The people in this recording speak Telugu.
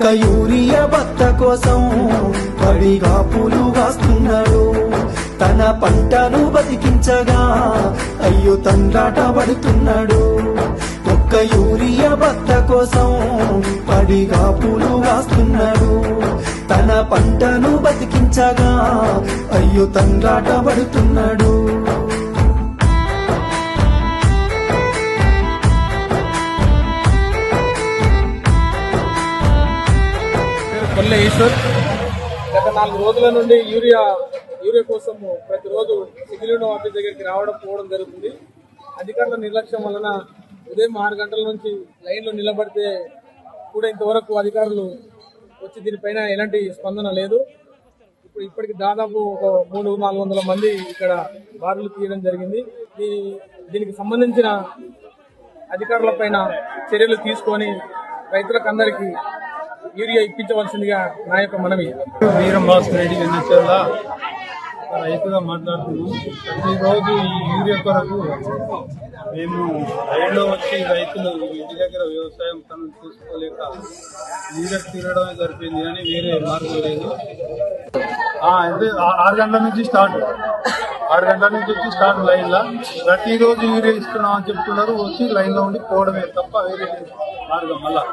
ఒక్క యూరియా బత్త కోసం పడిగా పూలు కాస్తున్నాడు తన పంటను బతికించగా అయ్యో తండ్రాట పడుతున్నాడు. ఒక్క యూరియా బత్త కోసం పడిగా పూలు కాస్తున్నాడు తన పంటను బతికించగా అయ్యో తండ్రాట పడుతున్నాడు. పేరు ఈశ్వర్. గత నాలుగు రోజుల నుండి యూరియా యూరియా కోసం ప్రతిరోజు సిగిలిన ఆఫీస్ దగ్గరికి రావడం పోవడం జరుగుతుంది. అధికారుల నిర్లక్ష్యం వలన ఉదయం ఆరు గంటల నుంచి లైన్లో నిలబడితే కూడా ఇంతవరకు అధికారులు వచ్చి దీనిపైన ఎలాంటి స్పందన లేదు. ఇప్పుడు ఇప్పటికి దాదాపు ఒక మూడు నాలుగు వందల మంది ఇక్కడ బారులు తీయడం జరిగింది. దీనికి సంబంధించిన అధికారులపైన చర్యలు తీసుకొని రైతులకు అందరికీ యూరియా ఇప్పించవలసిందిగా నా యొక్క మనవి. వీరం భాస్కర్ రెడ్డి వెన్నచర్ల రైతుగా మాట్లాడుతున్నాం. ప్రతిరోజు ఈ యూరియా కొరకు మేము రైల్లో వచ్చి రైతులు ఇంటి దగ్గర వ్యవసాయం పనులు చూసుకోలేక యూరియా తినడమే సరిపోయింది కానీ వేరే మార్గం లేదు. అంటే ఆరు గంటల నుంచి స్టార్ట్. ఆరు గంటల నుంచి వచ్చి స్టార్ట్ లైన్లో. ప్రతిరోజు యూరియా ఇస్తున్నాం అని చెప్తున్నారు వచ్చి లైన్లో ఉండి పోవడమే తప్ప వేరే మార్గం మళ్ళా.